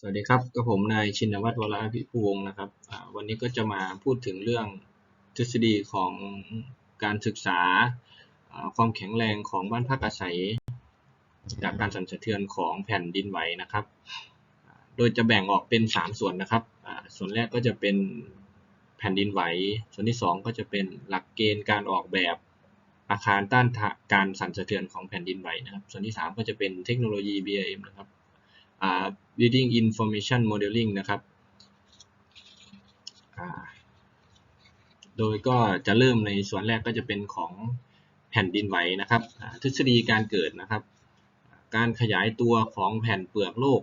สวัสดีครับกับผมนายชินวัตรวราภิภูวงศ์นะครับ วันนี้ก็จะมาพูดถึงเรื่องทฤษฎีของการศึกษาความแข็งแรงของบ้านพักอาศัย จากการสั่นสะเทือนของแผ่นดินไหวนะครับ โดยจะแบ่งออกเป็น 3 ส่วนนะครับ ส่วนแรกก็จะเป็นแผ่นดินไหว ส่วนที่ 2 ก็จะเป็นหลักเกณฑ์การออกแบบอาคารต้านทานการสั่นสะเทือนของแผ่นดินไหวนะครับ ส่วนที่ 3 ก็จะเป็นเทคโนโลยี BIM นะครับ อ่า reading Information Modeling นะครับอ่าโดยก็จะเริ่มในส่วนแรกก็จะเป็นของแผ่นดินไหวนะครับอ่าทฤษฎีการเกิดนะครับ การขยายตัวของแผ่นเปลือกโลก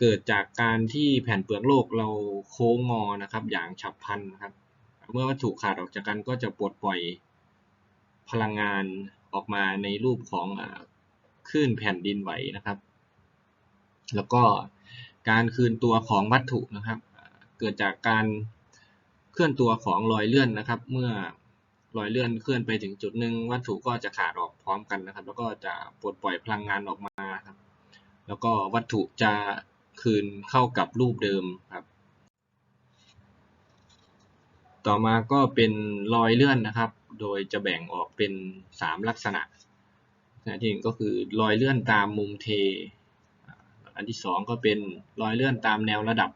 เกิดจากการที่แผ่นเปลือกโลกเราโค้งงอนะครับ อย่างฉับพลันนะครับ เมื่อวัตถุขาดออกจากกันก็จะปลดปล่อยพลังงานออกมาในรูปของอคลื่นแผ่นดินไหวนะครับ แล้วก็การคืนตัวของวัตถุนะครับ เกิดจากการเคลื่อนตัวของรอยเลื่อนนะครับ เมื่อรอยเลื่อนเคลื่อนไปถึงจุดหนึ่งวัตถุก็จะขาดออกพร้อมกันนะครับ แล้วก็จะปลดปล่อยพลังงานออกมาครับ แล้วก็วัตถุจะคืนเข้ากับรูปเดิมครับ ต่อมาก็เป็นรอยเลื่อนนะครับ โดยจะแบ่งออกเป็น 3 ลักษณะนะที่หนึ่งก็คือรอยเลื่อนตามมุมเท อันที่สองก็เป็นรอยเลื่อนตามแนวระดับ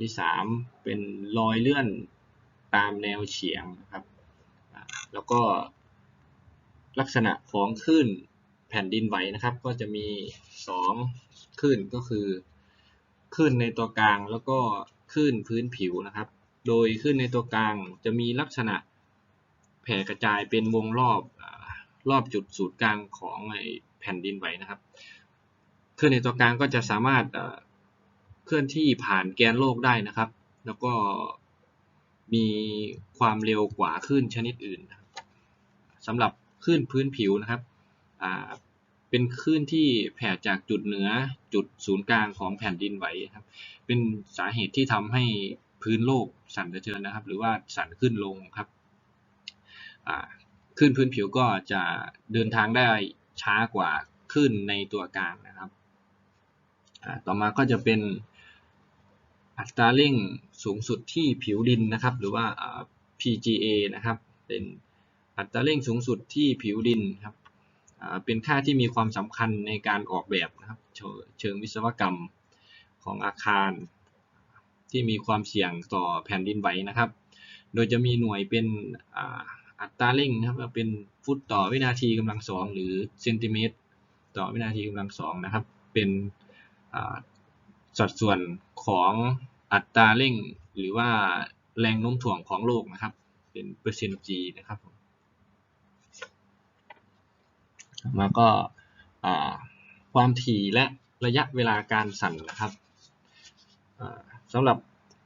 ที่สามเป็นรอยเลื่อนตามแนวเฉียงนะครับ แล้วก็ลักษณะของคลื่นแผ่นดินไหวนะครับ ก็จะมีสองคลื่นก็คือคลื่นในตัวกลางแล้วก็คลื่นพื้นผิวนะครับ โดยคลื่นในตัวกลางจะมีลักษณะแผ่กระจายเป็นวงรอบรอบจุดศูนย์กลางของแผ่นดินไหวนะครับ คลื่อนในตัวกลางก็จะสามารถเคลื่อนที่ผ่านแกนโลกได้นะครับ แล้วก็มีความเร็วกว่าคลื่นชนิดอื่นสำหรับคลื่นพื้นผิวนะครับเป็นคลื่นที่แผ่จากจุดเหนือจุดศูนย์กลางของแผ่นดินไหวครับ เป็นสาเหตุที่ทำให้พื้นโลกสั่นสะเทือนนะครับ หรือว่าสั่นขึ้นลงครับคลื่นพื้นผิวก็จะเดินทางได้ช้ากว่าคลื่นในตัวกลางนะครับ ต่อมาก็จะเป็นอัตราเร่งสูงสุดที่ผิวดินนะครับ หรือว่า PGA นะครับ เป็นอัตราเร่งสูงสุดที่ผิวดินครับเป็นค่าที่มีความสำคัญในการออกแบบนะครับ เชิงวิศวกรรมของอาคาร ที่มีความเสี่ยงต่อแผ่นดินไหวนะครับ โดยจะมีหน่วยเป็นอัตราเร่งนะครับเป็นฟุตต่อวินาทีกำลังสองหรือเซนติเมตร ต่อวินาทีกำลังสองนะครับ เป็น สัดส่วนของอัตราเร่ง หรือว่าแรงโน้มถ่วงของโลกนะครับ เป็นเปอร์เซ็นต์ g นะครับมแล้วก็ความถี่และระยะเวลาการสั่นนะครับสำหรับ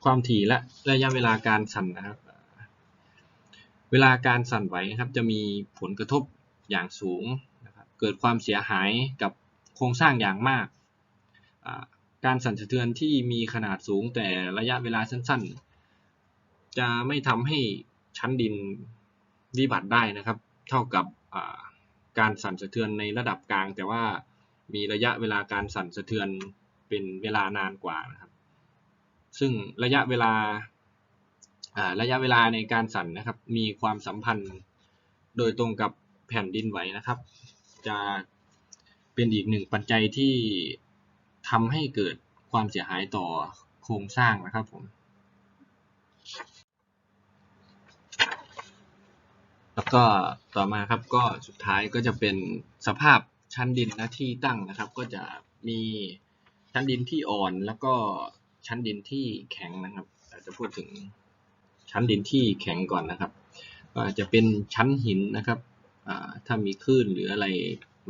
ความถี่และระยะเวลาการสั่นนะครับ เวลาการสั่นไหวนะครับจะมีผลกระทบอย่างสูงนะครับเกิดความเสียหายกับโครงสร้างอย่างมาก การสั่นสะเทือนที่มีขนาดสูงแต่ระยะเวลาสั้นๆ จะไม่ทำให้ชั้นดินวิบัติได้นะครับ เท่ากับการสั่นสะเทือนในระดับกลาง แต่ว่ามีระยะเวลาการสั่นสะเทือนเป็นเวลานานกว่านะครับ ซึ่งระยะเวลาระยะเวลาในการสั่นนะครับ มีความสัมพันธ์โดยตรงกับแผ่นดินไหวนะครับ จะเป็นอีกหนึ่งปัจจัยที่ ทำให้เกิดความเสียหายต่อโครงสร้างนะครับผม แล้วก็ต่อมาครับก็สุดท้ายก็จะเป็นสภาพชั้นดินน้าที่ตั้งนะครับ ก็จะมีชั้นดินที่อ่อนแล้วก็ชั้นดินที่แข็งนะครับเราจะพูดถึงชั้นดินที่แข็งก่อนนะครับก็จะเป็นชั้นหินนะครับถ้ามีคลื่นหรืออะไร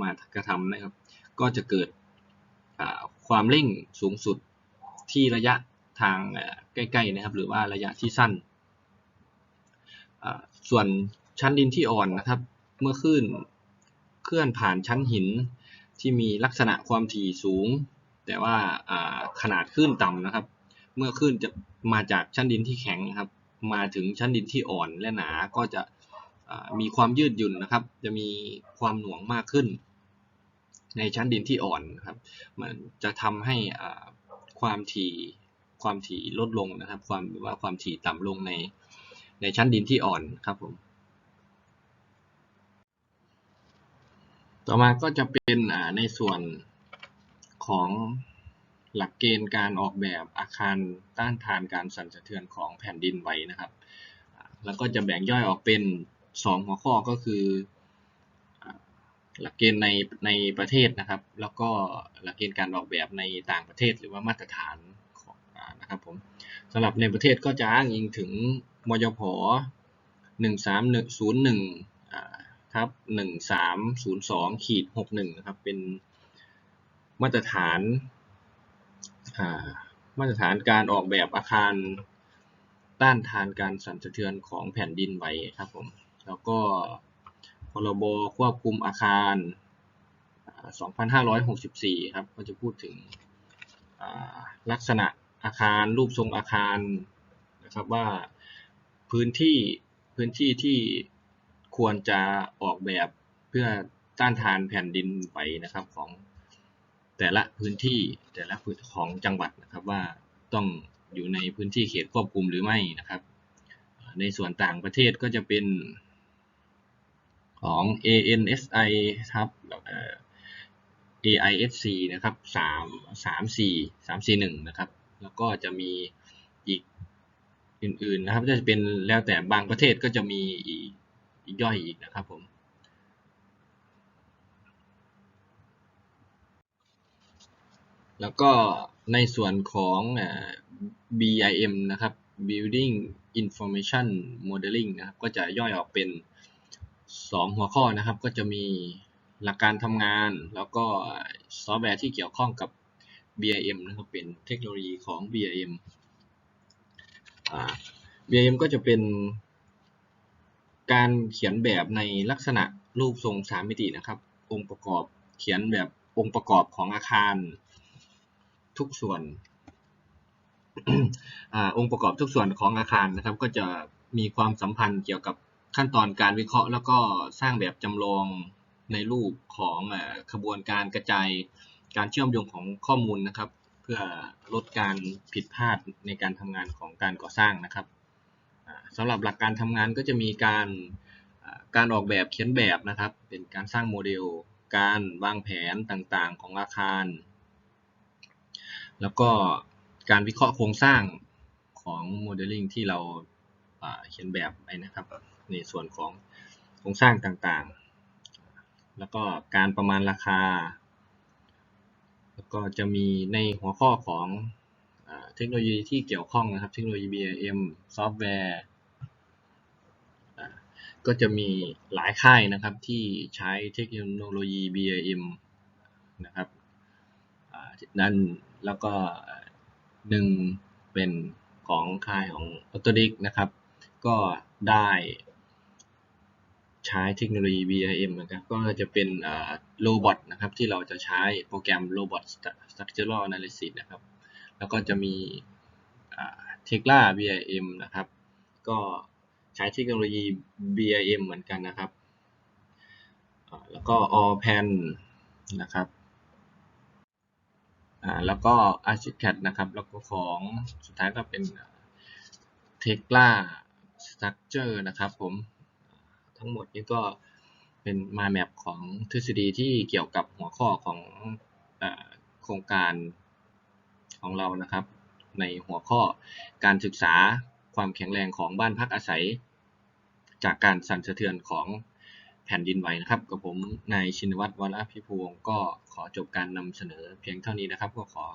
มากระทำนะครับ ก็จะเกิด ความเร่งสูงสุดที่ระยะทางใกล้ๆนะครับ หรือว่าระยะที่สั้น ส่วนชั้นดินที่อ่อนนะครับ เมื่อคลื่นเคลื่อนผ่านชั้นหินที่มีลักษณะความถี่สูง แต่ว่าขนาดคลื่นต่ำนะครับ เมื่อคลื่นจะมาจากชั้นดินที่แข็งนะครับ มาถึงชั้นดินที่อ่อนและหนาก็จะมีความยืดหยุ่นนะครับ จะมีความหน่วงมากขึ้น ในชั้นดินที่อ่อนครับ มันจะทำให้ความถี่ความถี่ลดลงนะครับ ความว่าความถี่ต่ำลงในในชั้นดินที่อ่อนครับผม ต่อมาก็จะเป็นในส่วนของหลักเกณฑ์การออกแบบอาคารต้านทานการสั่นสะเทือนของแผ่นดินไหวนะครับ แล้วก็จะแบ่งย่อยออกเป็น 2 หัวข้อก็คือ หลักเกณฑ์ในในประเทศนะครับ แล้วก็หลักเกณฑ์การออกแบบในต่างประเทศหรือว่ามาตรฐานของอ่านะครับผมสำหรับในประเทศก็จะอ้างอิงถึงมยพ13101อ่าทับ1302ขีด61นะครับเป็นมาตรฐานามาตรฐานการออกแบบอาคารต้านทานการสั่นสะเทือนของแผ่นดินไหวครับผมแล้วก็ พรบควบคุมอาคารอ่า2564 ครับ ก็จะพูดถึงลักษณะอาคารรูปทรงอาคารนะครับว่าพื้นที่พื้นที่ที่ควรจะออกแบบเพื่อต้านทานแผ่นดินไหวนะครับของแต่ละพื้นที่แต่ละพื้นของจังหวัดนะครับว่าต้องอยู่ในพื้นที่เขตควบคุมหรือไม่นะครับ ในส่วนต่างประเทศก็จะเป็น ของ ANSI ครับ AIFC นะครับสามสามสี่สามสี่หนึ่งนะครับ แล้วก็จะมีอีกอื่นๆนะครับ จะเป็นแล้วแต่บางประเทศก็จะมีอีกย่อยอีกนะครับผม แล้วก็ในส่วนของ BIM นะครับ Building Information Modeling นะครับ ก็จะย่อยออกเป็น 2 หัวข้อนะครับ ก็จะมีหลักการทำงาน แล้วก็ซอฟต์แวร์ที่เกี่ยวข้องกับ BIM นะครับ เป็นเทคโนโลยีของ BIM BIM ก็จะเป็นการเขียนแบบในลักษณะรูปทรงสามมิตินะครับ องค์ประกอบเขียนแบบองค์ประกอบของอาคารทุกส่วนอองค์ประกอบทุกส่วนของอาคารนะครับ ก็จะมีความสัมพันธ์เกี่ยวกับ ขั้นตอนการวิเคราะห์ แล้วก็สร้างแบบจำลองในรูปของขบวนการกระจายการเชื่อมโยงของข้อมูลนะครับ เพื่อลดการผิดพลาดในการทำงานของการก่อสร้างนะครับอ่าสำหรับหลักการทำงานก็จะมีการการออกแบบเขียนแบบนะครับ เป็นการสร้างโมเดล การวางแผนต่างๆของอาคาร แล้วก็การวิเคราะห์โครงสร้างของโมเดลลิ่งที่เราอ่าเขียนแบบไปนะครับ ในส่วนของโครงสร้างต่างๆ แล้วก็การประมาณราคา แล้วก็จะมีในหัวข้อของเทคโนโลยีที่เกี่ยวข้องนะครับเทคโนโลยี BIM ซอฟต์แวร์ก็จะมีหลายค่ายนะครับที่ใช้เทคโนโลยี BIM นะครับนั่นแล้วก็หนึ่งเป็นของค่ายของ Autodesk นะครับ ก็ได้ ใช้เทคโนโลยี BIM นะครับก็จะเป็นโรบอทนะครับที่เราจะใช้โปรแกรม Robot Structural Analysis นะครับแล้วก็จะมีเทคล่า BIM นะครับก็ใช้เทคโนโลยี BIM เหมือนกันนะครับแล้วก็ Allpan นะครับแล้วก็ Archicad นะครับแล้วก็ของสุดท้ายก็เป็น Tekla Structure นะครับผม ทั้งหมดนี้ก็เป็น mind map ของทฤษฎีที่เกี่ยวกับหัวข้อของอโครงการของเรานะครับ ในหัวข้อการศึกษาความแข็งแรงของบ้านพักอาศัย จากการสั่นสะเทือนของแผ่นดินไหวนะครับกับผมนายชินวัตรวรพิภูวงก็ขอจบการนำเสนอเพียงเท่านี้นะครับ ก็ขอ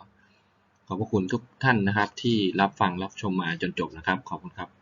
ขอบพระคุณทุกท่านนะครับ ที่รับฟังรับชมมาจนจบนะครับ ขอบคุณครับ